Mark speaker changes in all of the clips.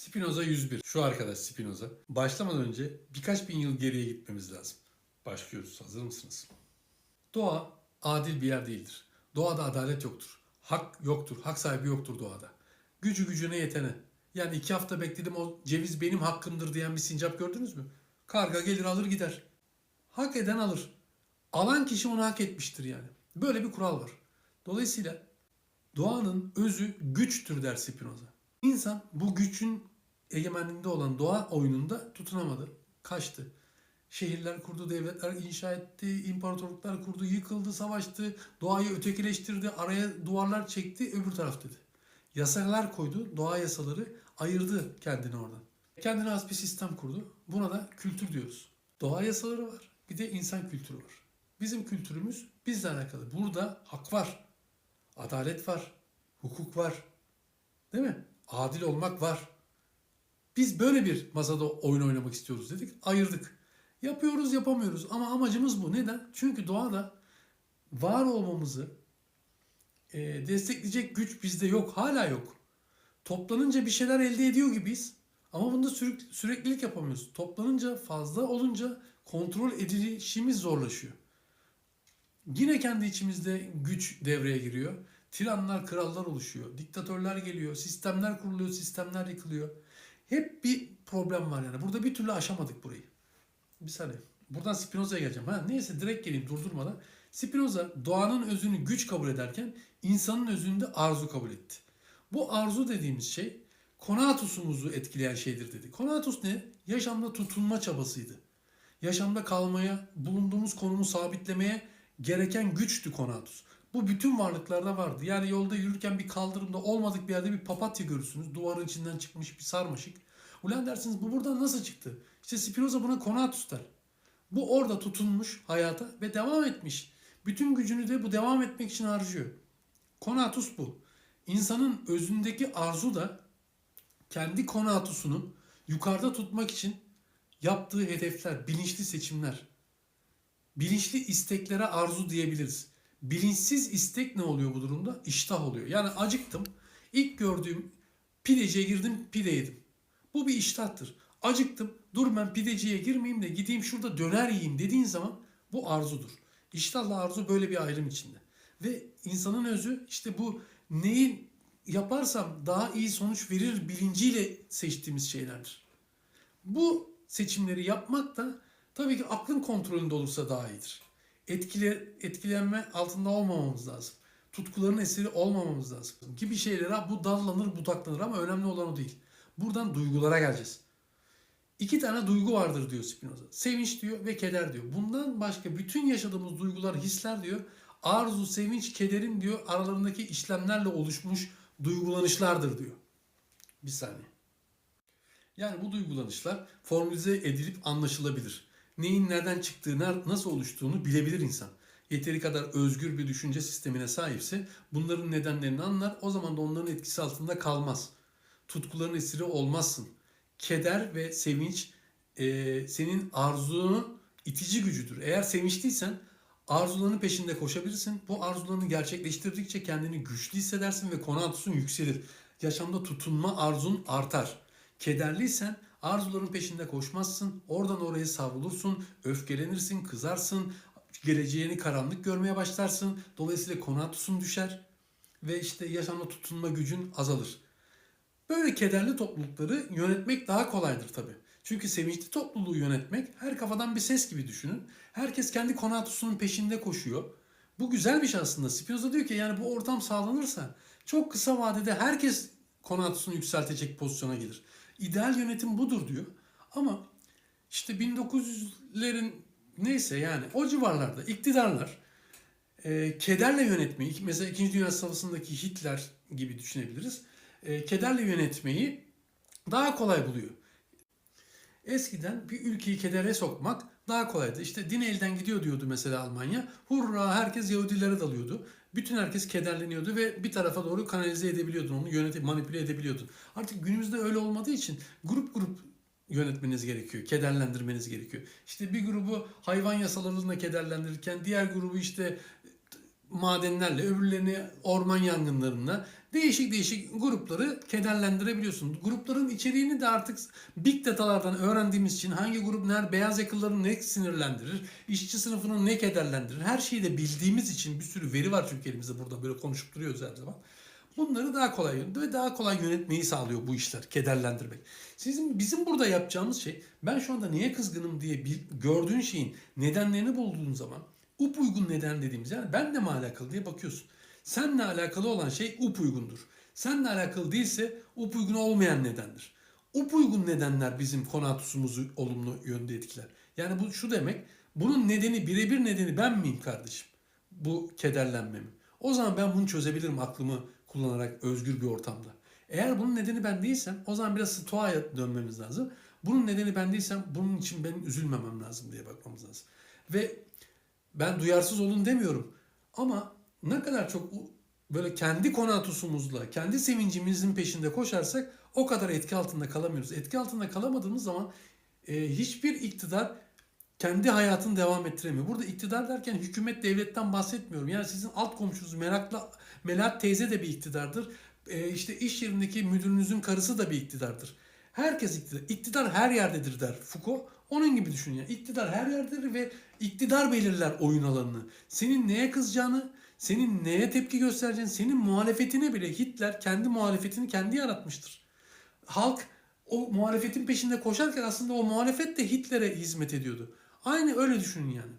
Speaker 1: Spinoza 101. Şu arkadaş Spinoza. Başlamadan önce birkaç bin yıl geriye gitmemiz lazım. Başlıyoruz. Hazır mısınız? Doğa adil bir yer değildir. Doğada adalet yoktur. Hak yoktur. Hak sahibi yoktur doğada. Gücü gücüne yetene. Yani iki hafta bekledim o ceviz benim hakkımdır diyen bir sincap gördünüz mü? Karga gelir alır gider. Hak eden alır. Alan kişi onu hak etmiştir yani. Böyle bir kural var. Dolayısıyla doğanın özü güçtür der Spinoza. İnsan bu gücün egemenliğinde olan doğa oyununda tutunamadı. Kaçtı. Şehirler kurdu, devletler inşa etti, imparatorluklar kurdu, yıkıldı, savaştı, doğayı ötekileştirdi, araya duvarlar çekti, öbür taraf dedi. Yasalar koydu, doğa yasaları ayırdı kendini oradan. Kendine has bir sistem kurdu. Buna da kültür diyoruz. Doğa yasaları var, bir de insan kültürü var. Bizim kültürümüz bizle alakalı. Burada hak var, adalet var, hukuk var. Değil mi? Adil olmak var. Biz böyle bir masada oyun oynamak istiyoruz dedik. Ayırdık. Yapıyoruz yapamıyoruz ama amacımız bu. Neden? Çünkü doğada var olmamızı e, destekleyecek güç bizde yok. Hala yok. Toplanınca bir şeyler elde ediyor gibiyiz. Ama bunda sürekli, süreklilik yapamıyoruz. Toplanınca fazla olunca kontrol edilişimiz zorlaşıyor. Yine kendi içimizde güç devreye giriyor. Tiranlar, krallar oluşuyor. Diktatörler geliyor. Sistemler kuruluyor, sistemler yıkılıyor. Hep bir problem var yani. Burada bir türlü aşamadık burayı. Bir saniye. Buradan Spinoza'ya geleceğim. Ha, neyse direkt geleyim durdurmadan. Spinoza doğanın özünü güç kabul ederken insanın özünü de arzu kabul etti. Bu arzu dediğimiz şey konatusumuzu etkileyen şeydir dedi. Konatus ne? Yaşamda tutunma çabasıydı. Yaşamda kalmaya, bulunduğumuz konumu sabitlemeye gereken güçtü konatus. Bu bütün varlıklarda vardı. Yani yolda yürürken bir kaldırımda olmadık bir yerde bir papatya görürsünüz. Duvarın içinden çıkmış bir sarmaşık. Ulan dersiniz bu buradan nasıl çıktı? İşte Spinoza buna konatus der. Bu orada tutunmuş hayata ve devam etmiş. Bütün gücünü de bu devam etmek için harcıyor. Konatus bu. İnsanın özündeki arzu da kendi konatusunu yukarıda tutmak için yaptığı hedefler, bilinçli seçimler. Bilinçli isteklere arzu diyebiliriz. Bilinçsiz istek ne oluyor bu durumda? İştah oluyor. Yani acıktım. İlk gördüğüm pideciye girdim, pide yedim. Bu bir iştahtır. Acıktım. Dur ben pideciye girmeyeyim de gideyim şurada döner yiyeyim dediğin zaman bu arzudur. İştahla arzu böyle bir ayrım içinde. Ve insanın özü işte bu neyi yaparsam daha iyi sonuç verir bilinciyle seçtiğimiz şeylerdir. Bu seçimleri yapmak da tabii ki aklın kontrolünde olursa daha iyidir. Etkile, etkilenme altında olmamamız lazım. Tutkuların esiri olmamamız lazım gibi şeylere bu dallanır budaklanır ama önemli olan o değil. Buradan duygulara geleceğiz. İki tane duygu vardır diyor Spinoza. Sevinç diyor ve keder diyor. Bundan başka bütün yaşadığımız duygular, hisler diyor. Arzu, sevinç, kederin diyor aralarındaki işlemlerle oluşmuş duygulanışlardır diyor. Bir saniye. Yani bu duygulanışlar formülize edilip anlaşılabilir. Neyin nereden çıktığını, nasıl oluştuğunu bilebilir insan. Yeteri kadar özgür bir düşünce sistemine sahipse bunların nedenlerini anlar. O zaman da onların etkisi altında kalmaz. Tutkuların esiri olmazsın. Keder ve sevinç e, senin arzunun itici gücüdür. Eğer sevinçliysen arzularının peşinde koşabilirsin. Bu arzularını gerçekleştirdikçe kendini güçlü hissedersin ve konatusun yükselir. Yaşamda tutunma arzun artar. Kederliysen arzuların peşinde koşmazsın. Oradan oraya savrulursun. Öfkelenirsin, kızarsın. Geleceğini karanlık görmeye başlarsın. Dolayısıyla konatusun düşer. Ve işte yaşamda tutunma gücün azalır. Böyle kederli toplulukları yönetmek daha kolaydır tabii. Çünkü sevinçli topluluğu yönetmek her kafadan bir ses gibi düşünün. Herkes kendi konatusunun peşinde koşuyor. Bu güzel bir şey aslında. Spinoza diyor ki yani bu ortam sağlanırsa çok kısa vadede herkes konatusunu yükseltecek pozisyona gelir. İdeal yönetim budur diyor. Ama işte 1900'lerin neyse yani o civarlarda iktidarlar e, kederle yönetmeyi, mesela 2. Dünya Savaşı'ndaki Hitler gibi düşünebiliriz. E, kederle yönetmeyi daha kolay buluyor. Eskiden bir ülkeyi kedere sokmak daha kolaydı. İşte din elden gidiyor diyordu mesela Almanya. Hurra herkes Yahudilere dalıyordu. Bütün herkes kederleniyordu ve bir tarafa doğru kanalize edebiliyordun onu, yönetip manipüle edebiliyordun. Artık günümüzde öyle olmadığı için grup grup yönetmeniz gerekiyor, kederlendirmeniz gerekiyor. İşte bir grubu hayvan yasalarıyla kederlendirirken diğer grubu işte madenlerle, öbürlerini orman yangınlarına, Değişik değişik grupları kederlendirebiliyorsun. Grupların içeriğini de artık big datalardan öğrendiğimiz için hangi grup ner beyaz yakalıları ne sinirlendirir, işçi sınıfını ne kederlendirir her şeyi de bildiğimiz için bir sürü veri var çünkü elimizde burada böyle konuşup duruyoruz her zaman. Bunları daha kolay ve daha kolay yönetmeyi sağlıyor bu işler, kederlendirmek. Sizin bizim burada yapacağımız şey ben şu anda niye kızgınım diye bil, gördüğün şeyin nedenlerini bulduğun zaman upuygun neden dediğimiz yani benle mi alakalı diye bakıyorsun. Seninle alakalı olan şey upuygundur. Seninle alakalı değilse upuygun olmayan nedendir. Upuygun nedenler bizim konatusumuzu olumlu yönde etkiler. Yani bu şu demek bunun nedeni birebir nedeni ben miyim kardeşim? Bu kederlenmemi. O zaman ben bunu çözebilirim aklımı kullanarak özgür bir ortamda. Eğer bunun nedeni ben değilsem o zaman biraz stoğaya dönmemiz lazım. Bunun nedeni ben değilsem bunun için benim üzülmemem lazım diye bakmamız lazım. Ve ben duyarsız olun demiyorum. Ama ne kadar çok böyle kendi konatusumuzla, kendi sevincimizin peşinde koşarsak o kadar etki altında kalamıyoruz. Etki altında kalamadığımız zaman e, hiçbir iktidar kendi hayatını devam ettiremiyor. Burada iktidar derken hükümet devletten bahsetmiyorum. Yani sizin alt komşunuz Meraklı Melahat teyze de bir iktidardır. E, işte iş yerindeki müdürünüzün karısı da bir iktidardır. Herkes iktidar. İktidar her yerdedir der Foucault. Onun gibi düşün ya. İktidar her yerdedir ve iktidar belirler oyun alanını. Senin neye kızacağını, senin neye tepki göstereceğini, senin muhalefetine bile Hitler kendi muhalefetini kendi yaratmıştır. Halk o muhalefetin peşinde koşarken aslında o muhalefet de Hitler'e hizmet ediyordu. Aynı öyle düşünün yani.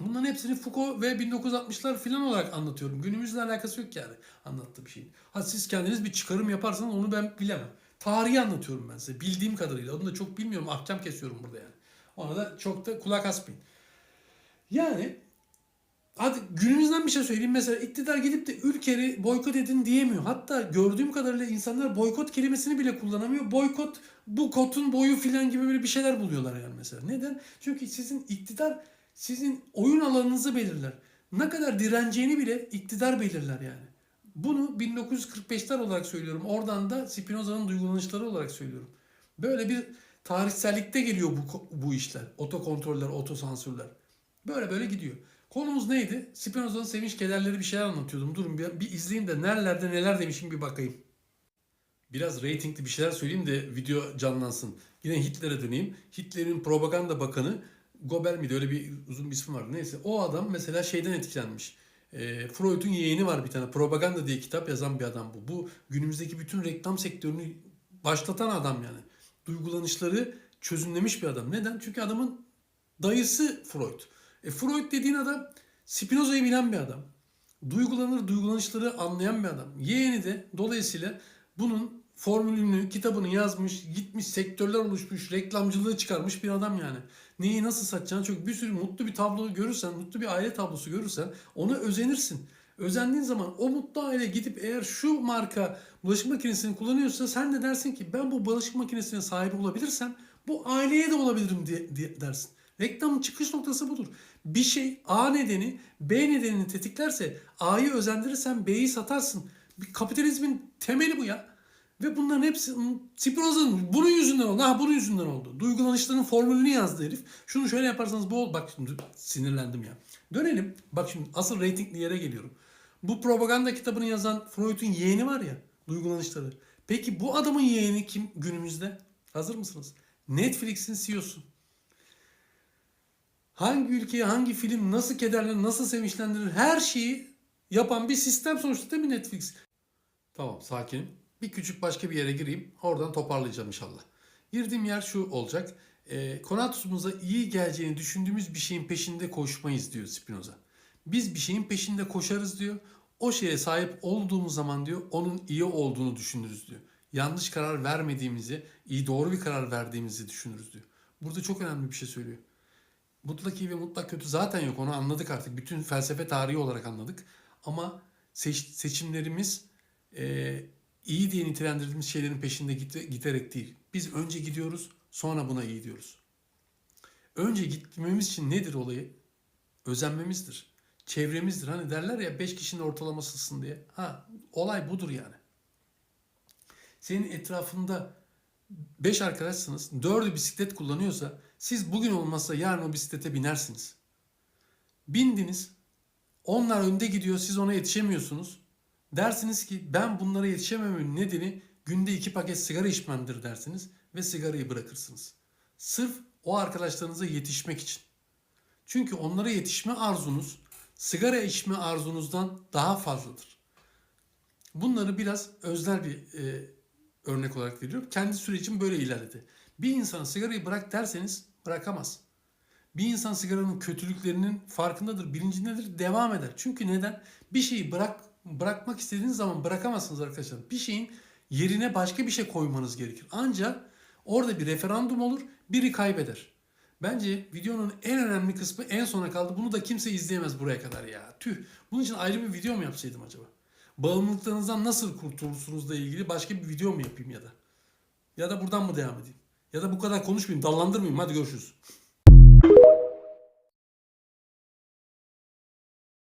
Speaker 1: Bunların hepsini Foucault ve 1960'lar filan olarak anlatıyorum. Günümüzle alakası yok yani anlattığı bir şeyin. Ha siz kendiniz bir çıkarım yaparsanız onu ben bilemem. Tarihi anlatıyorum ben size bildiğim kadarıyla. Onu da çok bilmiyorum. Ahkam kesiyorum burada yani. Ona da çok da kulak asmayın. Yani hadi günümüzden bir şey söyleyeyim. Mesela iktidar gidip de ülkeyi boykot edin diyemiyor. Hatta gördüğüm kadarıyla insanlar boykot kelimesini bile kullanamıyor. Boykot bu kotun boyu filan gibi böyle bir şeyler buluyorlar yani mesela. Neden? Çünkü sizin iktidar sizin oyun alanınızı belirler. Ne kadar direneceğini bile iktidar belirler yani. Bunu 1945'ler olarak söylüyorum. Oradan da Spinoza'nın duygulanışları olarak söylüyorum. Böyle bir tarihsellikte geliyor bu, bu işler. Otokontroller, otosansürler. Böyle böyle gidiyor. Konumuz neydi? Spinoza'nın sevinç kederleri bir şeyler anlatıyordum. Durun bir, bir izleyeyim de nerelerde neler demişim bir bakayım. Biraz reytingli bir şeyler söyleyeyim de video canlansın. Yine Hitler'e döneyim. Hitler'in propaganda bakanı Goebbels miydi? Öyle bir uzun bir ismi vardı. Neyse o adam mesela şeyden etkilenmiş. E, Freud'un yeğeni var bir tane. Propaganda diye kitap yazan bir adam bu. Bu günümüzdeki bütün reklam sektörünü başlatan adam yani. Duygulanışları çözümlemiş bir adam. Neden? Çünkü adamın dayısı Freud. E, Freud dediğin adam Spinoza'yı bilen bir adam. Duygulanır, duygulanışları anlayan bir adam. Yeğeni de dolayısıyla bunun formülünü, kitabını yazmış, gitmiş, sektörler oluşmuş, reklamcılığı çıkarmış bir adam yani. Neyi nasıl satacağını çok bir sürü mutlu bir tablo görürsen, mutlu bir aile tablosu görürsen ona özenirsin. Özendiğin zaman o mutlu aile gidip eğer şu marka bulaşık makinesini kullanıyorsa sen de dersin ki ben bu bulaşık makinesine sahip olabilirsem bu aileye de olabilirim diye, diye dersin. Reklamın çıkış noktası budur. Bir şey A nedeni B nedenini tetiklerse A'yı özendirirsen B'yi satarsın. Bir kapitalizmin temeli bu ya. Ve bunların hepsi Spinoza'nın bunun yüzünden oldu. Ha bunun yüzünden oldu. Duygulanışların formülünü yazdı herif. Şunu şöyle yaparsanız bu ol. Bak şimdi sinirlendim ya. Dönelim. Bak şimdi asıl reytingli yere geliyorum. Bu propaganda kitabını yazan Freud'un yeğeni var ya. Duygulanışları. Peki bu adamın yeğeni kim günümüzde? Hazır mısınız? Netflix'in CEO'su. Hangi ülkeyi, hangi film, nasıl kederlenir, nasıl sevinçlendirir her şeyi yapan bir sistem sonuçta değil mi Netflix? Tamam sakinim. Bir küçük başka bir yere gireyim. Oradan toparlayacağım inşallah. Girdiğim yer şu olacak. E, konatusumuza iyi geleceğini düşündüğümüz bir şeyin peşinde koşmayız diyor Spinoza. Biz bir şeyin peşinde koşarız diyor. O şeye sahip olduğumuz zaman diyor onun iyi olduğunu düşünürüz diyor. Yanlış karar vermediğimizi, iyi doğru bir karar verdiğimizi düşünürüz diyor. Burada çok önemli bir şey söylüyor. Mutlak iyi ve mutlak kötü zaten yok. Onu anladık artık. Bütün felsefe tarihi olarak anladık. Ama seç- seçimlerimiz e, iyi diye nitelendirdiğimiz şeylerin peşinde git- giderek değil. Biz önce gidiyoruz, sonra buna iyi diyoruz. Önce gitmemiz için nedir olayı? Özenmemizdir. Çevremizdir. Hani derler ya 5 kişinin ortalamasısın diye. Ha, olay budur yani. Senin etrafında 5 arkadaşsınız, 4'ü bisiklet kullanıyorsa siz bugün olmazsa yarın o bisiklete binersiniz. Bindiniz, onlar önde gidiyor, siz ona yetişemiyorsunuz. Dersiniz ki ben bunlara yetişemememin nedeni günde iki paket sigara içmemdir dersiniz ve sigarayı bırakırsınız. Sırf o arkadaşlarınıza yetişmek için. Çünkü onlara yetişme arzunuz sigara içme arzunuzdan daha fazladır. Bunları biraz özel bir e, örnek olarak veriyorum. Kendi sürecim böyle ilerledi. Bir insana sigarayı bırak derseniz bırakamaz. Bir insan sigaranın kötülüklerinin farkındadır, bilincindedir, devam eder. Çünkü neden? Bir şeyi bırak bırakmak istediğiniz zaman bırakamazsınız arkadaşlar. Bir şeyin yerine başka bir şey koymanız gerekir. Ancak orada bir referandum olur, biri kaybeder. Bence videonun en önemli kısmı en sona kaldı. Bunu da kimse izleyemez buraya kadar ya. Tüh. Bunun için ayrı bir video mu yapsaydım acaba? Bağımlılıklarınızdan nasıl kurtulursunuzla ilgili başka bir video mu yapayım ya da? Ya da buradan mı devam edeyim? Ya da bu kadar konuşmayayım, dallandırmayayım. Hadi görüşürüz.